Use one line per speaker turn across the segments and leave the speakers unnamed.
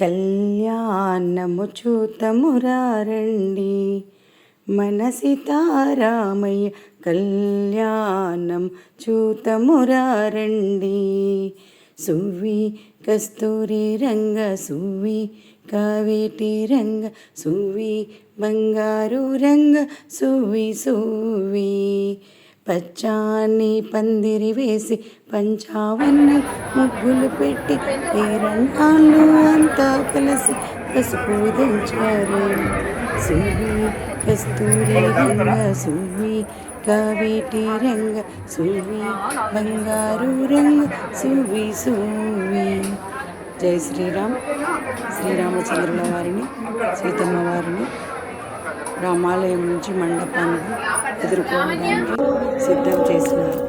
కళ్యాణము చూతమురారండి. మన సీతారామయ్య కళ్యాణం చూతమురారండి. సువ్వి కస్తూరి రంగ సువ్వి కావేటి రంగ సువ్వి బంగారు రంగ సువ్వి సువ్వి పచ్చాని పందిరి వేసి పంచావన్న ముగ్గులు పెట్టి పేరంటాళ్ళు అంతా కలిసి పసుపు దంచారు. సువి కస్తూరి రంగ సువ్వి కవిటి రంగ సువి బంగారు రంగ సువ్వి సువి జై శ్రీరామ్. శ్రీరామచంద్రుల వారిని సీతమ్మ వారిని రామాలయం నుంచి మండపాన్ని ఎదుర్కోవడానికి సిద్ధం చేసినారు.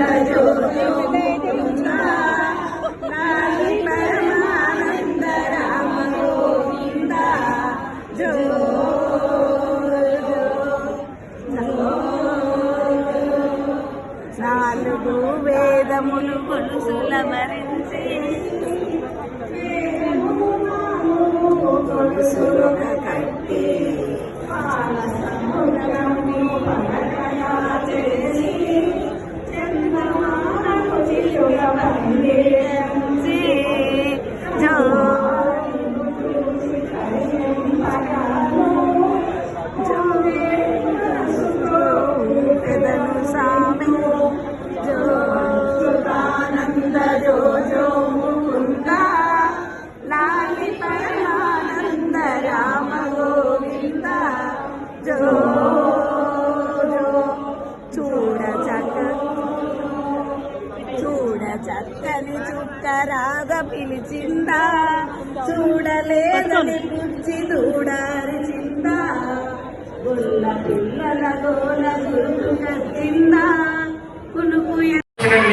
నాలుగు వేదములు గొలుసుల మరించి
గొలుసులున కట్టి
జో చూడ చక్క చూడ చక్కని చుక్క రాగ పిలిచిందా చూడలేదని బుజ్జి దూడారిచిందా గుళ్ళ పిల్లల గోల గుళ్ళు కట్టిందా కునుకు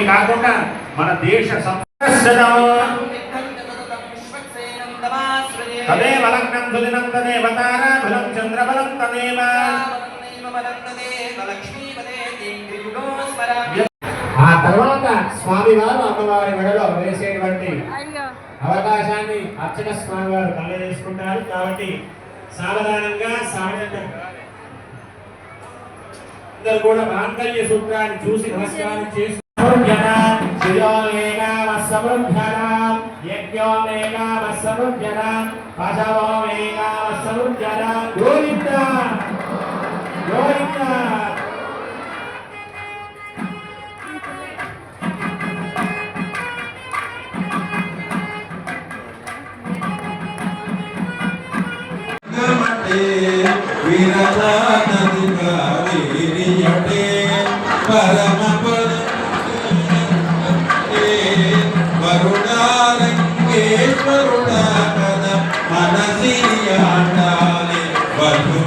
కాకుండా మన దేశ సంస్కృతం తదేవ లగ్నం సుదినం తదేవ తారాబలం చంద్రబలం తదేవ ఆ తర్వాత స్వామివారు అమ్మవారి మెడలో వేసేటువంటి అవకాశాన్ని అర్చక స్వామి వారు కలగజేసుకుంటారు. కాబట్టి సావధానంగా సహజంగా అందరూ కూడా మాంగళ్య సూత్రాన్ని చూసి నమస్కారం చేసి గోవింద గోవింద